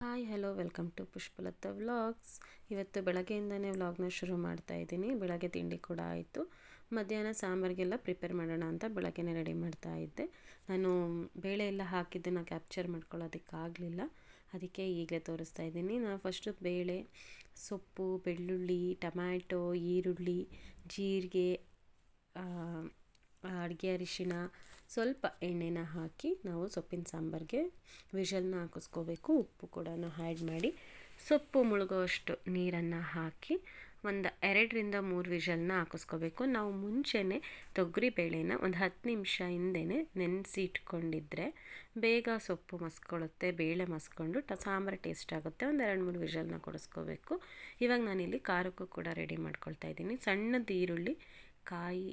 Hi, hello, welcome to Pushpalatha vlogs. ಇವತ್ತು ಬೆಳಗ್ಗೆಯಿಂದನೇ ವ್ಲಾಗ್ನ ಶುರು ಮಾಡ್ತಾ ಇದ್ದೀನಿ. ಬೆಳಗ್ಗೆ ತಿಂಡಿ ಕೂಡ ಆಯಿತು. ಮಧ್ಯಾಹ್ನ ಸಾಂಬಾರಿಗೆಲ್ಲ ಪ್ರಿಪೇರ್ ಮಾಡೋಣ ಅಂತ ಬೆಳಗ್ಗೆನೇ ರೆಡಿ ಮಾಡ್ತಾ ಇದ್ದೆ. ನಾನು ಬೇಳೆ ಎಲ್ಲ ಹಾಕಿದ್ದನ್ನು ಕ್ಯಾಪ್ಚರ್ ಮಾಡ್ಕೊಳ್ಳೋದಕ್ಕಾಗಲಿಲ್ಲ ಅದಕ್ಕೆ ಈಗಲೇ ತೋರಿಸ್ತಾ ಇದ್ದೀನಿ. ನಾನು ಫಸ್ಟು ಬೇಳೆ, ಸೊಪ್ಪು, ಬೆಳ್ಳುಳ್ಳಿ, ಟೊಮ್ಯಾಟೊ, ಈರುಳ್ಳಿ, ಜೀರಿಗೆ ಅಡುಗೆ ಅರಿಶಿನ ಸ್ವಲ್ಪ ಎಣ್ಣೆನ ಹಾಕಿ ನಾವು ಸೊಪ್ಪಿನ ಸಾಂಬಾರಿಗೆ ವಿಷಲ್ನ ಹಾಕಿಸ್ಕೋಬೇಕು. ಉಪ್ಪು ಕೂಡ ಆ್ಯಡ್ ಮಾಡಿ ಸೊಪ್ಪು ಮುಳುಗೋಷ್ಟು ನೀರನ್ನು ಹಾಕಿ ಒಂದು ಎರಡರಿಂದ ಮೂರು ವಿಷಲ್ನ ಹಾಕಿಸ್ಕೋಬೇಕು. ನಾವು ಮುಂಚೆನೇ ತೊಗರಿ ಬೇಳೆನ ಒಂದು ಹತ್ತು ನಿಮಿಷ ಹಿಂದೆನೇ ನೆನೆಸಿ ಇಟ್ಕೊಂಡಿದ್ರೆ ಬೇಗ ಸೊಪ್ಪು ಮಸ್ಕೊಳುತ್ತೆ ಬೇಳೆ ಮಸ್ಕೊಂಡು ಟ, ಸಾಂಬಾರು ಟೇಸ್ಟ್ ಆಗುತ್ತೆ. ಒಂದು ಎರಡು ಮೂರು ವಿಷಲ್ನ ಕೊಡಿಸ್ಕೋಬೇಕು. ಇವಾಗ ನಾನಿಲ್ಲಿ ಖಾರಕ್ಕೂ ಕೂಡ ರೆಡಿ ಮಾಡ್ಕೊಳ್ತಾ ಇದ್ದೀನಿ. ಸಣ್ಣದು ಈರುಳ್ಳಿ, ಕಾಯಿ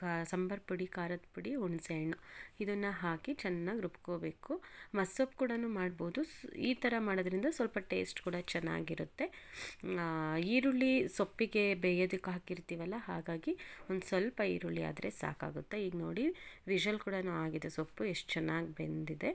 ಕಾ, ಸಾಂಬಾರು ಪುಡಿ, ಖಾರದ ಪುಡಿ, ಹುಣಸೆಹಣ್ಣು. ಇದನ್ನು ಹಾಕಿ ಚೆನ್ನಾಗಿ ರುಬ್ಕೋಬೇಕು. ಮಸ್ಸೊಪ್ಪು ಕೂಡ ಮಾಡ್ಬೋದು. ಈ ಥರ ಮಾಡೋದ್ರಿಂದ ಸ್ವಲ್ಪ ಟೇಸ್ಟ್ ಕೂಡ ಚೆನ್ನಾಗಿರುತ್ತೆ. ಈರುಳ್ಳಿ ಸೊಪ್ಪಿಗೆ ಬೇಯೋದಕ್ಕೆ ಹಾಕಿರ್ತೀವಲ್ಲ, ಹಾಗಾಗಿ ಒಂದು ಸ್ವಲ್ಪ ಈರುಳ್ಳಿ ಆದರೆ ಸಾಕಾಗುತ್ತೆ. ಈಗ ನೋಡಿ, ವಿಷಲ್ ಕೂಡ ಆಗಿದೆ. ಸೊಪ್ಪು ಎಷ್ಟು ಚೆನ್ನಾಗಿ ಬೆಂದಿದೆ.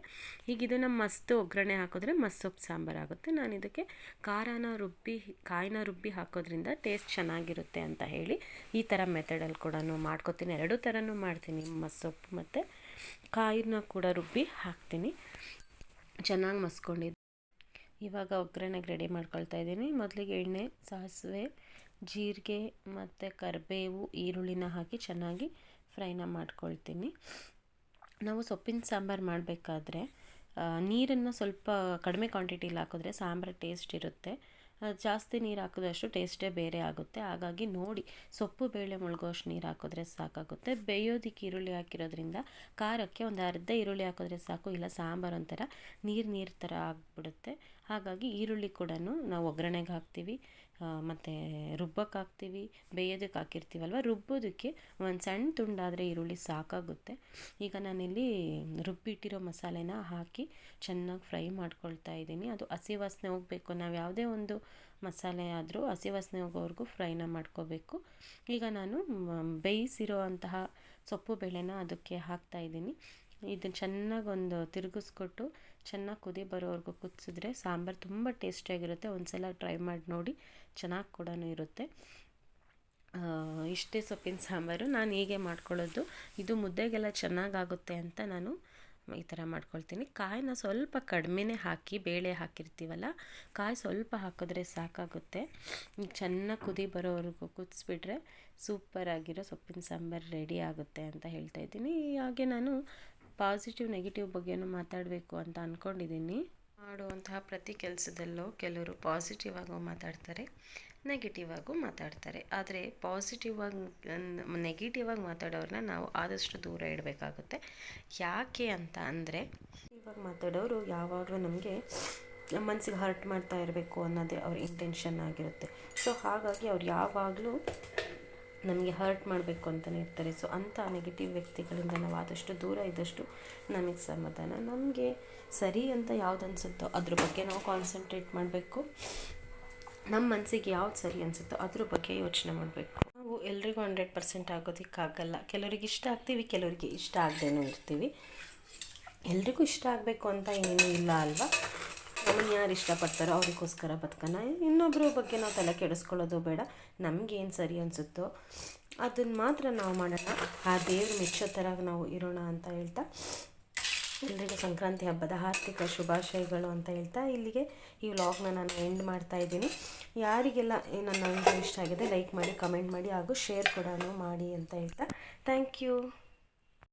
ಈಗ ಇದನ್ನು ಮಸ್ತು ಒಗ್ಗರಣೆ ಹಾಕಿದ್ರೆ ಮಸ್ಸೊಪ್ಪು ಸಾಂಬಾರು ಆಗುತ್ತೆ. ನಾನು ಇದಕ್ಕೆ ಖಾರನ ರುಬ್ಬಿ, ಕಾಯಿನ ರುಬ್ಬಿ ಹಾಕೋದ್ರಿಂದ ಟೇಸ್ಟ್ ಚೆನ್ನಾಗಿರುತ್ತೆ ಅಂತ ಹೇಳಿ ಈ ಥರ ಮೆಥಡಲ್ಲಿ ಕೂಡ ಮಾಡ್ಕೊತೀನಿ. ಎರಡೂ ಥರನೂ ಮಾಡ್ತೀನಿ. ಮಸ್ಸೊಪ್ಪು ಮತ್ತು ಕಾಯಿನ ಕೂಡ ರುಬ್ಬಿ ಹಾಕ್ತೀನಿ. ಚೆನ್ನಾಗಿ ಮಸ್ಕೊಂಡಿದ್ದು ಇವಾಗ ಒಗ್ಗರಣೆಗೆ ರೆಡಿ ಮಾಡ್ಕೊಳ್ತಾ ಇದ್ದೀನಿ. ಮೊದಲಿಗೆ ಎಣ್ಣೆ, ಸಾಸಿವೆ, ಜೀರಿಗೆ ಮತ್ತು ಕರಿಬೇವು, ಈರುಳ್ಳಿನ ಹಾಕಿ ಚೆನ್ನಾಗಿ ಫ್ರೈನ ಮಾಡ್ಕೊಳ್ತೀನಿ. ನಾವು ಸೊಪ್ಪಿನ ಸಾಂಬಾರು ಮಾಡಬೇಕಾದ್ರೆ ನೀರನ್ನು ಸ್ವಲ್ಪ ಕಡಿಮೆ ಕ್ವಾಂಟಿಟಿಲಿ ಹಾಕಿದ್ರೆ ಸಾಂಬಾರು ಟೇಸ್ಟ್ ಇರುತ್ತೆ. ಜಾಸ್ತಿ ನೀರು ಹಾಕಿದಷ್ಟು ಟೇಸ್ಟೇ ಬೇರೆ ಆಗುತ್ತೆ. ಹಾಗಾಗಿ ನೋಡಿ, ಸೊಪ್ಪು, ಬೇಳೆ ಮುಳುಗೋಷ್ಟು ನೀರು ಹಾಕಿದ್ರೆ ಸಾಕಾಗುತ್ತೆ. ಬೇಯೋದಕ್ಕೆ ಈರುಳ್ಳಿ ಹಾಕಿರೋದ್ರಿಂದ ಖಾರಕ್ಕೆ ಒಂದು ಅರ್ಧ ಈರುಳ್ಳಿ ಹಾಕಿದ್ರೆ ಸಾಕು, ಇಲ್ಲ ಸಾಂಬಾರು ಒಂಥರ ನೀರು ನೀರು ಥರ ಆಗಿಬಿಡುತ್ತೆ. ಹಾಗಾಗಿ ಈರುಳ್ಳಿ ಕೂಡ ನಾವು ಒಗ್ಗರಣೆಗೆ ಹಾಕ್ತೀವಿ. ಮತ್ತು ರುಬ್ಬಕ್ಕೆ ಹಾಕ್ತೀವಿ ಬೇಯೋದಕ್ಕೆ ಹಾಕಿರ್ತೀವಲ್ವ? ರುಬ್ಬೋದಕ್ಕೆ ಒಂದು ಸಣ್ಣ ತುಂಡಾದರೆ ಈರುಳ್ಳಿ ಸಾಕಾಗುತ್ತೆ. ಈಗ ನಾನಿಲ್ಲಿ ರುಬ್ಬಿಟ್ಟಿರೋ ಮಸಾಲೆನ ಹಾಕಿ ಚೆನ್ನಾಗಿ ಫ್ರೈ ಮಾಡ್ಕೊಳ್ತಾ ಇದ್ದೀನಿ. ಅದು ಹಸಿ ವಾಸನೆ ಹೋಗಬೇಕು. ನಾವು ಯಾವುದೇ ಒಂದು ಮಸಾಲೆ ಆದರೂ ಹಸಿ ವಾಸನೆ ಹೋಗೋವರೆಗೂ ಫ್ರೈನ ಮಾಡ್ಕೋಬೇಕು. ಈಗ ನಾನು ಬೇಯಿಸಿರೋ ಅಂತಹ ಸೊಪ್ಪು ಬೇಳೆನ ಅದಕ್ಕೆ ಹಾಕ್ತಾ ಇದ್ದೀನಿ. ಇದನ್ನು ಚೆನ್ನಾಗಿ ಒಂದು ತಿರುಗಿಸ್ಕೊಟ್ಟು ಚೆನ್ನಾಗಿ ಕುದಿ ಬರೋವರೆಗೂ ಕುದಿಸಿದ್ರೆ ಸಾಂಬಾರು ತುಂಬ ಟೇಸ್ಟಿಯಾಗಿರುತ್ತೆ. ಒಂದ್ಸಲ ಟ್ರೈ ಮಾಡಿ ನೋಡಿ, ಚೆನ್ನಾಗಿ ಕೂಡ ಇರುತ್ತೆ. ಇಷ್ಟೇ ಸೊಪ್ಪಿನ ಸಾಂಬಾರು. ನಾನು ಹೀಗೆ ಮಾಡ್ಕೊಳ್ಳೋದು. ಇದು ಮುದ್ದೆಗೆಲ್ಲ ಚೆನ್ನಾಗಾಗುತ್ತೆ ಅಂತ ನಾನು ಈ ಥರ ಮಾಡ್ಕೊಳ್ತೀನಿ. ಕಾಯಿನ ಸ್ವಲ್ಪ ಕಡಿಮೆನೇ ಹಾಕಿ, ಬೇಳೆ ಹಾಕಿರ್ತೀವಲ್ಲ, ಕಾಯಿ ಸ್ವಲ್ಪ ಹಾಕಿದ್ರೆ ಸಾಕಾಗುತ್ತೆ. ಚೆನ್ನಾಗಿ ಕುದಿ ಬರೋವರೆಗೂ ಕುದಿಸ್ಬಿಟ್ರೆ ಸೂಪರಾಗಿರೋ ಸೊಪ್ಪಿನ ಸಾಂಬಾರು ರೆಡಿ ಆಗುತ್ತೆ ಅಂತ ಹೇಳ್ತಾ ಇದ್ದೀನಿ. ಹಾಗೆ ನಾನು ಪಾಸಿಟಿವ್ ನೆಗೆಟಿವ್ ಬಗ್ಗೆನೂ ಮಾತಾಡಬೇಕು ಅಂತ ಅಂದ್ಕೊಂಡಿದ್ದೀನಿ ಮಾಡುವಂತಹ ಪ್ರತಿ ಕೆಲಸದಲ್ಲೂ ಕೆಲವರು ಪಾಸಿಟಿವ್ ಆಗು ಮಾತಾಡ್ತಾರೆ ನೆಗೆಟಿವ್ ಆಗು ಮಾತಾಡ್ತಾರೆ. ಆದರೆ ಪಾಸಿಟಿವ್ ಆಗಿ ನೆಗೆಟಿವ್ ಆಗಿ ಮಾತಾಡೋರನ್ನ ನಾವು ಆದಷ್ಟು ದೂರ ಇಡಬೇಕಾಗುತ್ತೆ. ಯಾಕೆ ಅಂತ ಅಂದರೆ ಇವಾಗ ಮಾತಾಡೋರು ಯಾವಾಗಲೂ ನಮಗೆ ಮನಸ್ಸಿಗೆ ಹರ್ಟ್ ಮಾಡ್ತಾ ಇರಬೇಕು ಅನ್ನೋದೇ ಅವ್ರ ಇಂಟೆನ್ಷನ್ ಆಗಿರುತ್ತೆ. ಸೊ ಹಾಗಾಗಿ ಅವ್ರು ಯಾವಾಗಲೂ ನಮಗೆ ಹರ್ಟ್ ಮಾಡಬೇಕು ಅಂತಲೇ ಇರ್ತಾರೆ. ಸೊ ಅಂಥ ನೆಗೆಟಿವ್ ವ್ಯಕ್ತಿಗಳಿಂದ ನಾವು ಆದಷ್ಟು ದೂರ ಇದ್ದಷ್ಟು ನಮಗೆ ಸಮಾಧಾನ. ನಮಗೆ ಸರಿ ಅಂತ ಯಾವ್ದು ಅನಿಸುತ್ತೋ ಅದ್ರ ಬಗ್ಗೆ ನಾವು ಕಾನ್ಸಂಟ್ರೇಟ್ ಮಾಡಬೇಕು. ನಮ್ಮ ಮನಸ್ಸಿಗೆ ಯಾವ್ದು ಸರಿ ಅನಿಸುತ್ತೋ ಅದ್ರ ಬಗ್ಗೆ ಯೋಚನೆ ಮಾಡಬೇಕು. ನಾವು ಎಲ್ರಿಗೂ ಹಂಡ್ರೆಡ್ ಪರ್ಸೆಂಟ್ ಆಗೋದಕ್ಕಾಗಲ್ಲ. ಕೆಲವರಿಗೆ ಇಷ್ಟ ಆಗ್ತೀವಿ, ಕೆಲವರಿಗೆ ಇಷ್ಟ ಆಗದೇನೂ ಇರ್ತೀವಿ. ಎಲ್ರಿಗೂ ಇಷ್ಟ ಆಗಬೇಕು ಅಂತ ಏನೂ ಇಲ್ಲ ಅಲ್ವಾ? ನಮ್ಮನ್ನು ಯಾರು ಇಷ್ಟಪಡ್ತಾರೋ ಅವರಿಗೋಸ್ಕರ ಬದುಕೋಣ ಇನ್ನೊಬ್ಬರ ಬಗ್ಗೆ ನಾವು ತಲೆ ಕೆಡಿಸ್ಕೊಳ್ಳೋದು ಬೇಡ. ನಮಗೇನು ಸರಿ ಅನಿಸುತ್ತೋ ಅದನ್ನು ಮಾತ್ರ ನಾವು ಮಾಡೋಣ. ಆ ದೇವ್ರ ಮೆಚ್ಚೋ ಥರ ನಾವು ಇರೋಣ ಅಂತ ಹೇಳ್ತಾ, ಎಲ್ರಿಗೂ ಸಂಕ್ರಾಂತಿ ಹಬ್ಬದ ಆರ್ಥಿಕ ಶುಭಾಶಯಗಳು ಅಂತ ಹೇಳ್ತಾ, ಇಲ್ಲಿಗೆ ಈ ವ್ಲಾಗ್ನ ನಾನು ಎಂಡ್ ಮಾಡ್ತಾ ಇದ್ದೀನಿ. ಯಾರಿಗೆಲ್ಲ ನನ್ನ ವಿಡಿಯೋ ಇಷ್ಟ ಆಗಿದೆ, ಲೈಕ್ ಮಾಡಿ, ಕಮೆಂಟ್ ಮಾಡಿ, ಹಾಗೂ ಶೇರ್ ಕೂಡ ಮಾಡಿ ಅಂತ ಹೇಳ್ತಾ, ಥ್ಯಾಂಕ್ ಯು.